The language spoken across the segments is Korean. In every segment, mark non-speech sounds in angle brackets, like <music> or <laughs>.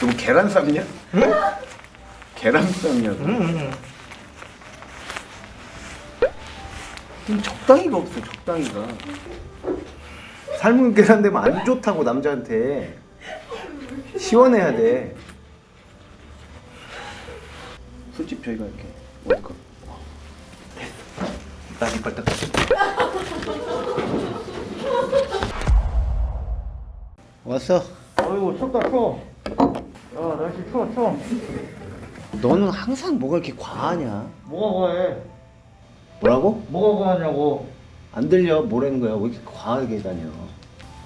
너뭐 계란 삶냐? 계란 삶냐? 음. 좀 적당히가 없어 적당히가 삶은 계란 되면 안 좋다고 남자한테 시원해야 돼 술집 저희가 이렇게 월컵 나 이빨 딱 왔어 어이구 춥다 추워. 야 날씨 추워 추워. 너는 항상 뭐가 이렇게 과하냐 뭐가 과해? 뭐라고? 뭐가 과하냐고. 안 들려 뭐라는 거야 왜 이렇게 과하게 다녀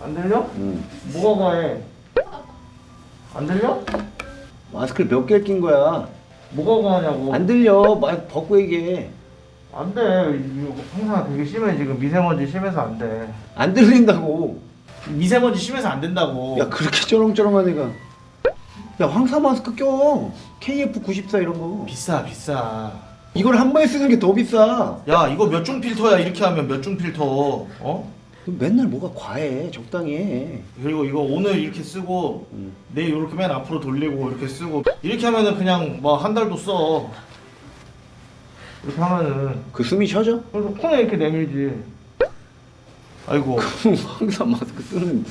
안 들려? 응. 뭐가 과해? 안 들려? 마스크를 몇 개를 낀 거야 뭐가 과하냐고. 안 들려 말 벗고 얘기해 안 돼. 이거 항상 되게 심해 지금 미세먼지 심해서 안 돼. 안 들린다고 미세먼지 심해서 안 된다고. 야 그렇게 쩌렁쩌렁한 애가 야 황사 마스크 껴. KF94 이런 거. 비싸 비싸. 이걸 한 번에 쓰는 게 더 비싸. 야 이거 몇 중 필터야? 이렇게 하면 몇 중 필터? 어? 맨날 뭐가 과해? 적당히 해. 그리고 이거 오늘 이렇게 쓰고 응. 내일 이렇게 맨 앞으로 돌리고 이렇게 쓰고. 이렇게 하면은 그냥 뭐 한 달도 써. 이렇게 하면은. 그 숨이 쉬어져? 그래서 코에 이렇게 내밀지. 아이고. <laughs> 황사 마스크 쓰는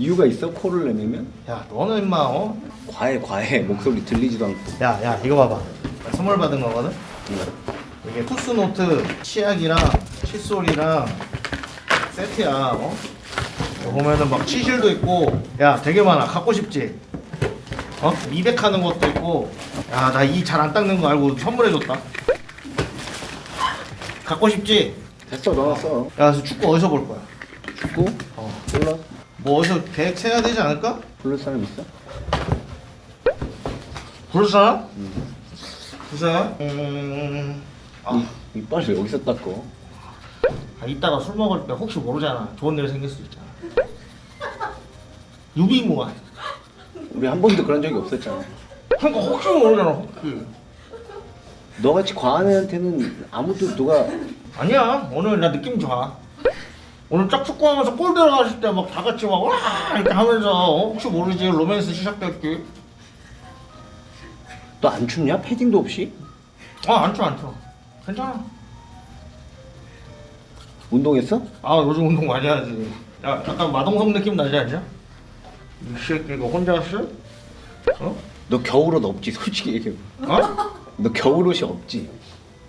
이유가 있어? 코를 내밀면? 야 너는 임마 어? 과해 과해 목소리 들리지도 않고 야 야 이거 봐봐 선물 받은 거거든? 이게 투스노트 치약이랑 칫솔이랑 세트야 어? 여기 보면은 막 치실도 있고 야 되게 많아 갖고 싶지? 어? 미백하는 것도 있고 야 나 이 잘 안 닦는 거 알고 선물해줬다 갖고 싶지? 됐어 넣었어 야 그래서 축구 어디서 볼 거야? 축구? 어. 몰라 뭐 어디서 계획 세야 되지 않을까? 부를 사람 있어? 부를 사람? 부를 사람? 음... 아, 이, 이빨을 여기서 닦어. 아, 이따가 술 먹을 때 혹시 모르잖아. 좋은 일 생길 수 있잖아. 유비무환 우리 한 번도 그런 적이 없었잖아. 그러니까 혹시 모르잖아. 혹시 너같이 과한 애한테는 아무도 누가 아니야. 오늘 나 느낌 좋아 오늘 짝 축구하면서 골 들어갔을 때 막 다 같이 막 와 이렇게 하면서 어? 혹시 모르지 로맨스 시작될지 너 안 춥냐? 패딩도 없이? 아안 추워 안 추워 괜찮아 운동했어? 아 요즘 운동 많이 하지 야 약간 마동석 느낌 나지 않냐? 이 새끼 이거 혼자 쓰? 어? 너 겨울옷 없지 솔직히 얘기해 어? 너 겨울옷이 없지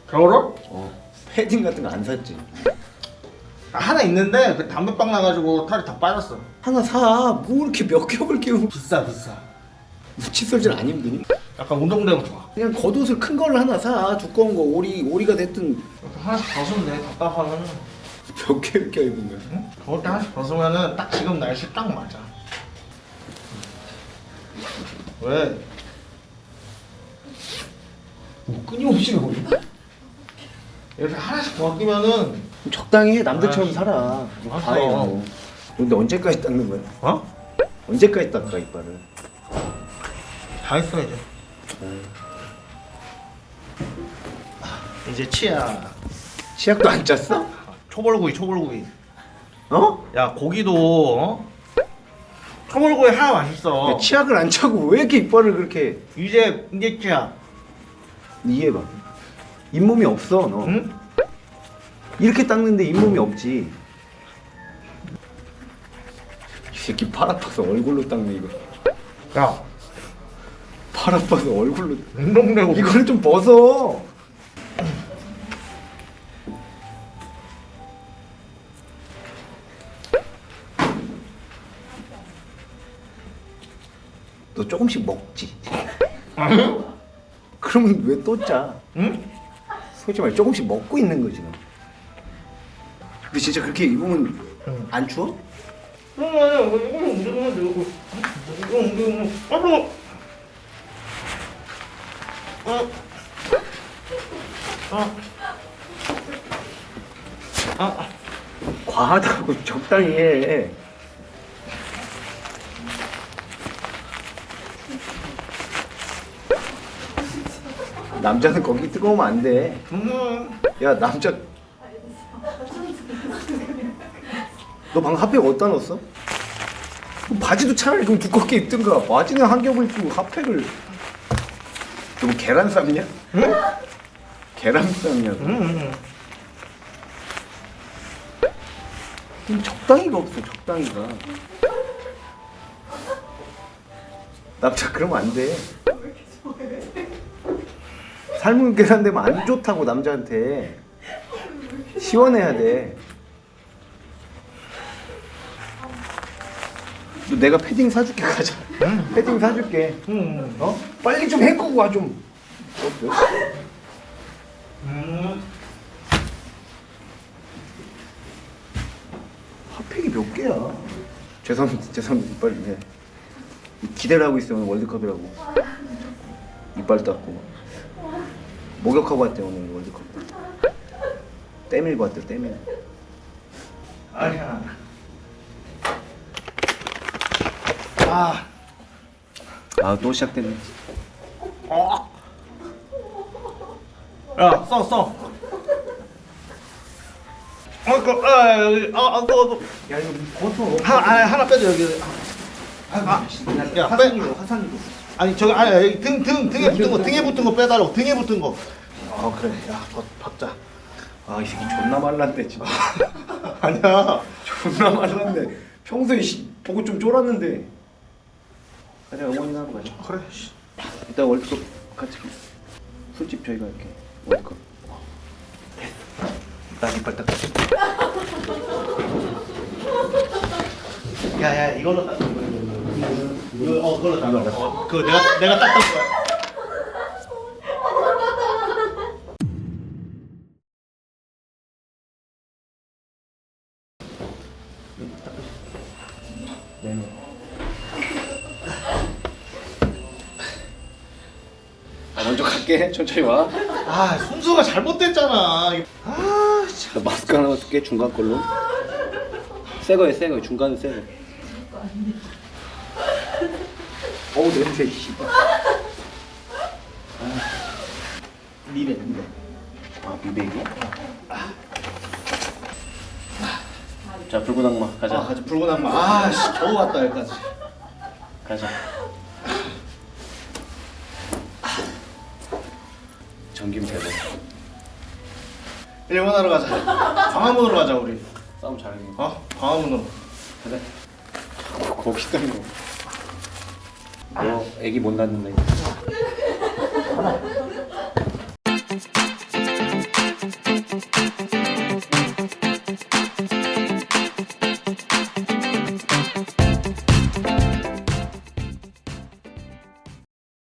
겨울옷? 어 패딩 같은 거 안 샀지 아, 하나 있는데 그 담배빵 나가지고 털이 다 빠졌어. 하나 사 뭐 이렇게 몇 겹을 끼우고. 비싸 비싸. 칫솔질 안 힘드니? 약간 운동되고 좋아. 그냥 겉옷을 큰걸 하나 사. 두꺼운 거 오리 오리가 됐든. 이렇게 하나씩 벗으면 돼 답답하면 몇 개를 껴입은 거야? 응? 때 하나씩 벗으면은 딱 지금 날씨 딱 맞아. 왜? 뭐 끊임없이 나오냐? 이렇게 하나씩 벗기면은 적당히 해 남들처럼 아, 살아 뭐 알았어. 과해 뭐. 근데 언제까지 닦는 거야? 어? 언제까지 닦아 이빨을 다 했어 이제 이제 치약 치약도 안 짰어? 초벌구이 초벌구이 어? 야 고기도 어? 초벌구이 하나 맛있어 야, 치약을 안 차고 왜 이렇게 이빨을 그렇게 이제 이제 치약 이해해봐 잇몸이 없어 너 응? 이렇게 닦는데 잇몸이 없지. 이 새끼 팔 아파서 얼굴로 닦네 이거. 야. 팔 아파서 얼굴로. 운동되고 이거를 좀 벗어. 너 조금씩 먹지? 응? 그러면 왜 또 짜? 응? 솔직히 말해 조금씩 먹고 있는 거지 너 근데 진짜 그렇게 입으면 응. 안 추워? 응 아니야 이거 움직이면 되고 이거 움직이면 아이고 어? 어? 아, 과하다고 적당히 해 남자는 거기 뜨거우면 안 돼 음, 야 남자 너 방금 핫팩 어디다 넣었어? 바지도 차라리 좀 두껍게 입든가 바지는 한 겹을 입고 핫팩을 너 뭐 계란 삶냐? 응? 계란 삶냐? 응. 좀 적당히가 없어 적당히가 남자 그러면 안 돼 삶은 계란 되면 안 좋다고 남자한테 시원해야 돼 너 내가 패딩 사줄게 가자 패딩 사줄게 응. 어? 빨리 좀 해꾸고 와좀 어때? 음. 핫팩이 몇 개야? 죄송합니다. 죄송합니다. 이빨 네. 기대를 하고. 오늘 월드컵이라고. 이빨 닦고. 목욕하고 왔대 오늘 월드컵. 때밀고 왔대 때밀. 아니야. 아. 아 또 시작됐네. 어. 야, 써, 써. 어, 그, 아, 여기, 아, 아, 그, 그, 야 이거 버터. 하나, 아, 하나 빼줘 여기. 아, 야, 화상이로 화상이로. 아니 저기 아니 여기 등, 등, 등에 붙은 거, 등에 붙은 거 빼달라고, 등에 붙은 거. 아, 그래. 야, 박, 박자. 아 이 새끼 존나 말랐대 진짜. <laughs> 아니야. 존나 말랐네. 평소에 씨, 보고 좀 쫄았는데. 가자 어머니 하고 가자. 그래. 씨. 이따 월드컵 같이 술집 저희가 이렇게 월드컵. 나 이빨 닦아. 야, 야, 이걸로 딱. 이거, 어, 그걸로 딱. 어, 그 내가 내가 딱 닦을 거야. 먼저 갈게. <laughs> 천천히 와. 아, 순서가 잘못됐잖아. 이게- 아, 참. 나 마스크 하나 쓸게 중간 걸로. 새 거에 새 거. 중간은 새 거. 어우 냄새 씨발. 미래, 미래. 아 미백이? 자 악마 가자. 아, 가자. 붉은 악마. 아, 씨, 겨우 왔다 여기까지. 가자. 전김 대박. 일본하러 가자. 광화문으로 가자 우리. 싸움 잘해. 어? 광화문으로. 가자. 거기 있던 거. 너 애기 못 낳는다.